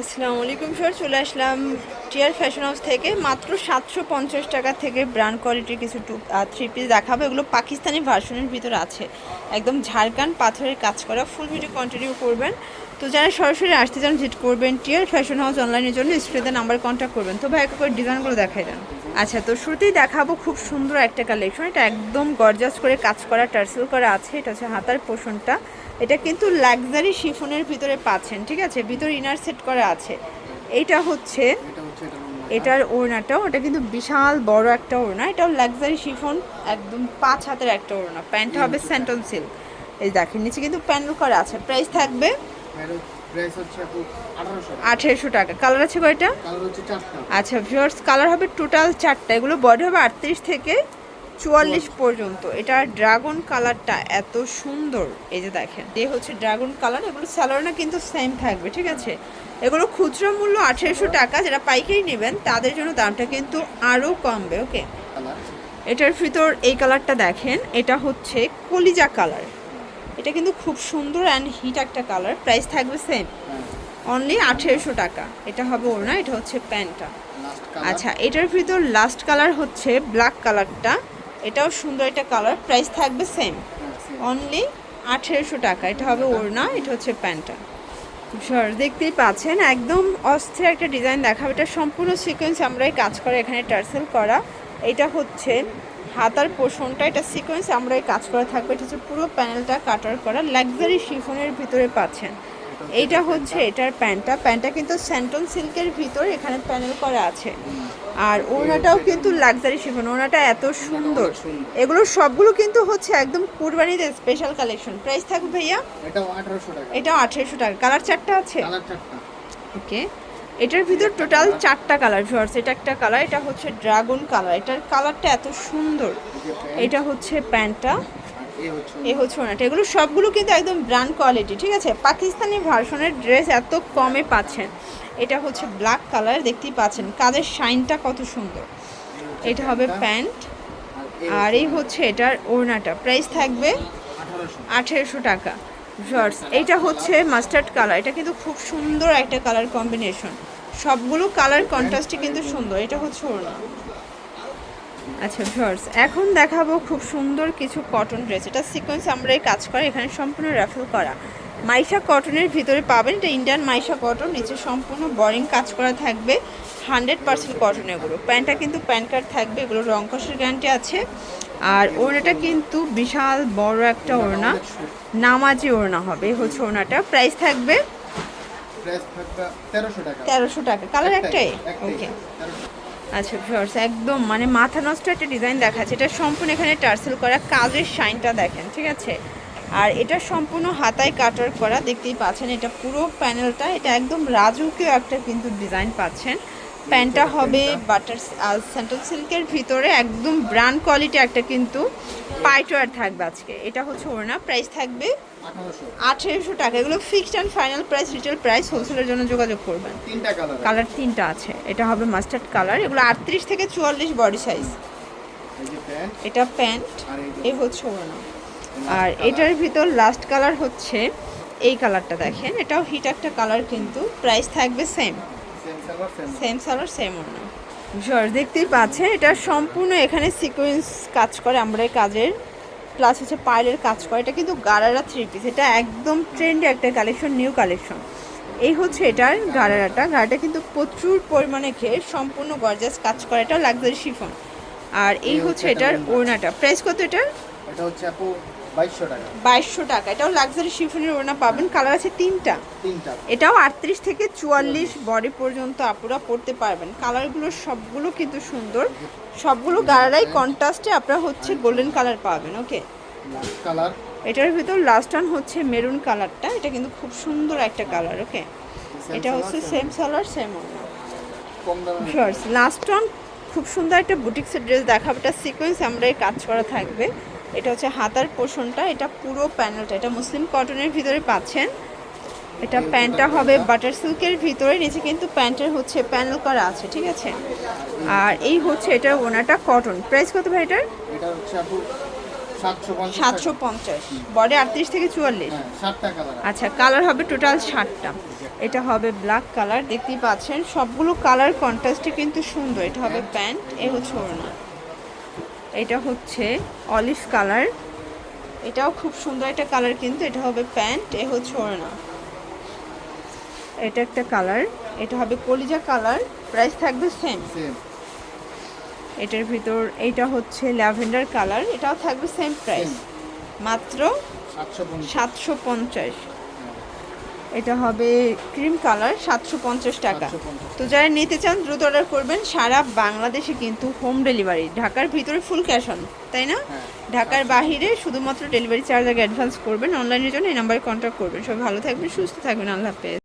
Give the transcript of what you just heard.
আসসালামু আলাইকুম স্যার, চলে আসলাম টিয়ার ফ্যাশন হাউস থেকে। মাত্র সাতশো পঞ্চাশ টাকা থেকে ব্র্যান্ড কোয়ালিটির কিছু টু থ্রি পিস দেখাবো। এগুলো পাকিস্তানি ভার্সনের ভিতর আছে। একদম ঝাড়খান্ড পাথরের কাজ করা। ফুল ভিডিও কন্টিনিউ করবেন। তো যারা সরাসরি আসতে চান ভিজিট করবেন টিয়ার ফ্যাশন হাউস অনলাইনের জন্য। স্ক্রিনে নাম্বার কন্ট্যাক্ট করবেন। তো ভাই একটা করে ডিজাইনগুলো দেখাই দেন। আচ্ছা তো শুরুতেই দেখাবো খুব সুন্দর একটা কালেকশন এটা একদম গর্জাস করে কাজ করা, টার্সেল করা আছে। এটা হচ্ছে হাতার পোষণটা। এটা কিন্তু লাক্সারি শিফনের ভিতরে পাচ্ছেন ঠিক আছে? ভিতরে ইনার সেট করা আছে। এটা হচ্ছে এটার ওড়নাটাও এটা কিন্তু বিশাল বড় একটা ওড়না। এটাও লাক্সারি শিফন একদম পাঁচ হাতের একটা ওড়না। প্যান্ট হবে স্যান্টন সিল্ক এই দেখেন নিচে কিন্তু প্যান্ডেল করা আছে। প্রাইস থাকবে আঠারোশো টাকা। কালার আছে কয়টা? আচ্ছা ভিউয়ার্স কালার হবে টোটাল চারটা। এগুলো বডি হবে আটত্রিশ থেকে চুয়াল্লিশ পর্যন্ত। এটা ড্রাগন কালারটা এত সুন্দর। এই যে দেখেন এই হচ্ছে ড্রাগন কালার এগুলো স্যালোনা কিন্তু সেম থাকবে ঠিক আছে? এগুলো খুচরো মূল্য আঠেরোশো টাকা যারা পাইকারি নেবেন তাদের জন্য দামটা কিন্তু আরও কমবে ওকে? এটার ভিতর এই কালারটা দেখেন এটা হচ্ছে কলিজা কালার এটা কিন্তু খুব সুন্দর অ্যান্ড হিট একটা কালার প্রাইস থাকবে সেম অনলি আঠেরোশো টাকা। এটা হবে ওর না এটা হচ্ছে প্যান্টটা। আচ্ছা এটার ভিতর লাস্ট কালার হচ্ছে ব্ল্যাক কালারটা এটাও সুন্দর একটা কালার প্রাইস থাকবে সেম অনলি আঠেরোশো টাকা। এটা হবে ওড়না, এটা হচ্ছে প্যান্টটা। সর দেখতেই পাচ্ছেন, একদম অস্থির একটা ডিজাইন দেখাবে। এটা সম্পূর্ণ সিকোয়েন্স আমরাই কাজ করা, এখানে টার্সেল করা। এটা হচ্ছে হাতার পোষণটা, এটা সিকোয়েন্স আমরাই কাজ করা থাকবে। এটা হচ্ছে পুরো প্যানেলটা কাটার করা। লাক্সারি শিফনের ভিতরে পাচ্ছেন। এইটা হচ্ছে এটার প্যান্টটা। প্যান্টটা কিন্তু স্যান্টন সিল্কের ভিতর এখানে প্যানেল করা আছে। আর ওড়নাটাও কিন্তু লাক্সারি শিফন ওড়নাটা এত সুন্দর। এগুলো সবগুলো কিন্তু হচ্ছে একদম কুরবানিতে স্পেশাল কালেকশন প্রাইস থাকবে ভাইয়া? এটাও আঠারোশো টাকা। কালার চারটা আছে? কালার চারটা। ওকে। এটার ভিতর টোটাল চারটা কালার ভিউয়ার্স এটা একটা কালার এটা হচ্ছে ড্রাগন কালার এটার কালারটা এত সুন্দর। এটা হচ্ছে প্যান্টটা। এই হচ্ছে ওনাটা। এগুলো সবগুলো কিন্তু একদম ব্র্যান্ড কোয়ালিটি ঠিক আছে? পাকিস্তানি ভার্সনের ড্রেস এত কমে পাচ্ছেন। এটা হচ্ছে ব্ল্যাক কালার দেখতেই পাচ্ছেন। কাদের শাইনটা কত সুন্দর। এটা হবে প্যান্ট। আর এই হচ্ছে এটার ওড়নাটা। প্রাইস থাকবে আঠেরোশো। টাকা। শর্টস এইটা হচ্ছে মাস্টার্ড কালার এটা কিন্তু খুব সুন্দর একটা কালার কম্বিনেশন সবগুলো কালার কন্ট্রাস্টই কিন্তু সুন্দর। এটা হচ্ছে ওড়না। আচ্ছা শর্টস এখন দেখাবো খুব সুন্দর কিছু কটন ড্রেস এটা সিকোয়েন্স আমরাই কাজ করা এখানে সম্পূর্ণ র্যাফেল করা। মাইশা কটনের ভিতরে পাবেন এটা ইন্ডিয়ান মাইশা কটন নিচে সম্পূর্ণ বোরিং কাজ করা থাকবে হান্ড্রেড পার্সেন্ট কটন এগুলো। প্যান্টটা কিন্তু প্যান কার্ড থাকবে এগুলো রং কষের গ্যারান্টি আছে। আর ওড়নাটা কিন্তু বিশাল বড় একটা ওড়না নামাজি ওড়না হবে হচ্ছে ওড়নাটা। প্রাইস থাকবে তেরোশো টাকা। কালার একটাই ওকে আচ্ছা ভিউয়ার্স একদম মানে মাথা নষ্ট একটা ডিজাইন দেখাচ্ছে। এটা সম্পূর্ণ এখানে টার্সেল করা, কাজের শাইনটা দেখেন, ঠিক আছে? আর এটা সম্পূর্ণ হাতায় কাটার করা, দেখতেই পাচ্ছেন, এটা পুরো প্যানেলটা এটা একদম রাজুকেও একটা কিন্তু ডিজাইন পাচ্ছেন। প্যান্টটা হবে বাটার সেন্ট্রাল সিল্কের ভিতরে একদম ব্র্যান্ড কোয়ালিটি একটা কিন্তু পাইটওয়ার থাকবে আজকে। এটা হচ্ছে ওড়না প্রাইস থাকবে আঠেরোশো টাকা। এগুলো fixed and final price retail price হোলসেলের জন্য যোগাযোগ করবেন। কালার তিনটা আছে। এটা হবে মাস্টার্ড কালার এগুলো আটত্রিশ থেকে চুয়াল্লিশ বডি সাইজ এটা প্যান্ট এ হচ্ছে ওড়না। আর এটার ভিতর লাস্ট কালার হচ্ছে এই কালারটা দেখেন। এটাও হিট একটা কালার কিন্তু। প্রাইস থাকবে same same salwar same same ওড়না জর্জ দেখতেই পাচ্ছেন এটা সম্পূর্ণ এখানে সিকোয়েন্স কাজ করে আমরা কাজের। প্লাস হচ্ছে পাইলের কাজ করে এটা কিন্তু গারারা থ্রি পিস এটা একদম ট্রেন্ডি একটা কালেকশন নিউ কালেকশন এই হচ্ছে এটার গারারাটা গারাটা কিন্তু প্রচুর পরিমাণে খেয়ে সম্পূর্ণ গর্জাস কাজ করে এটা লাক্সারি শিফন আর এই হচ্ছে এটার ওড়নাটা। প্রাইস কত এটার? এটা হচ্ছে আপু বাইশশো টাকা। এটাও লাক্সারি শিফনের ওড়না পাবেন। কালার আছে তিনটা। তিনটা। এটাও আটত্রিশ থেকে চুয়াল্লিশ বডি পর্যন্ত আপুরা পড়তে পারবেন। কালারগুলো সবগুলো কিন্তু সুন্দর। সবগুলো গাড়ারাই কন্ট্রাস্টে আপনারা হচ্ছে গোল্ডেন কালার পাবেন ওকে কালার এটার ভিতর লাস্ট ওয়ান হচ্ছে মেরুন কালারটা এটা কিন্তু খুব সুন্দর একটা কালার ওকে এটা হচ্ছে same colour same shorts last one খুব সুন্দর একটা বুটিক্সের ড্রেস দেখাবো। এটা সিকোয়েন্স আমরা কাজ করা থাকবে। এটা হচ্ছে হাতার পোষণটা এটা পুরো প্যানেলটা এটা মুসলিম কটনের ভিতরে পাচ্ছেন। এটা প্যান্টটা হবে বাটার সিল্কের ভিতরে নিচে কিন্তু প্যান্টের হচ্ছে প্যানেল করা আছে ঠিক আছে? আর এই হচ্ছে এটা ওনাটা কটন প্রাইস কত ভাই এটার? এটা সাতশো পঞ্চাশ। বডি আটত্রিশ থেকে চুয়াল্লিশ। হ্যাঁ আচ্ছা কালার হবে টোটাল ষাটটা। এটা হবে ব্ল্যাক কালার দেখতেই পাচ্ছেন। সবগুলো কালার কন্ট্রাস্টে কিন্তু সুন্দর। এটা হবে প্যান্ট এ হচ্ছে ওড়না। এটা হচ্ছে অলিভ কালার এটাও খুব সুন্দর একটা কালার কিন্তু এটা হবে প্যান্ট এ হচ্ছে ওড়না। এটা একটা কালার এটা হবে কলিজা কালার প্রাইস থাকবে সেম এটার ভিতর এইটা হচ্ছে ল্যাভেন্ডার কালার এটাও থাকবে সেম প্রাইস মাত্র সাতশো পঞ্চাশ। এটা হবে ক্রিম কালার সাতশো পঞ্চাশ টাকা। তো যারা নিতে চান দ্রুত অর্ডার করবেন। সারা বাংলাদেশে কিন্তু হোম ডেলিভারি ঢাকার ভিতরে ফুল ক্যাশ অন তাই না? হ্যাঁ ঢাকার বাহিরে শুধুমাত্র ডেলিভারি চার্জ আগে অ্যাডভান্স করবেন। অনলাইনের জন্য এই নাম্বারে কন্ট্যাক্ট করবেন। সব ভালো থাকবেন সুস্থ থাকবেন। আল্লাহ হাফেজ।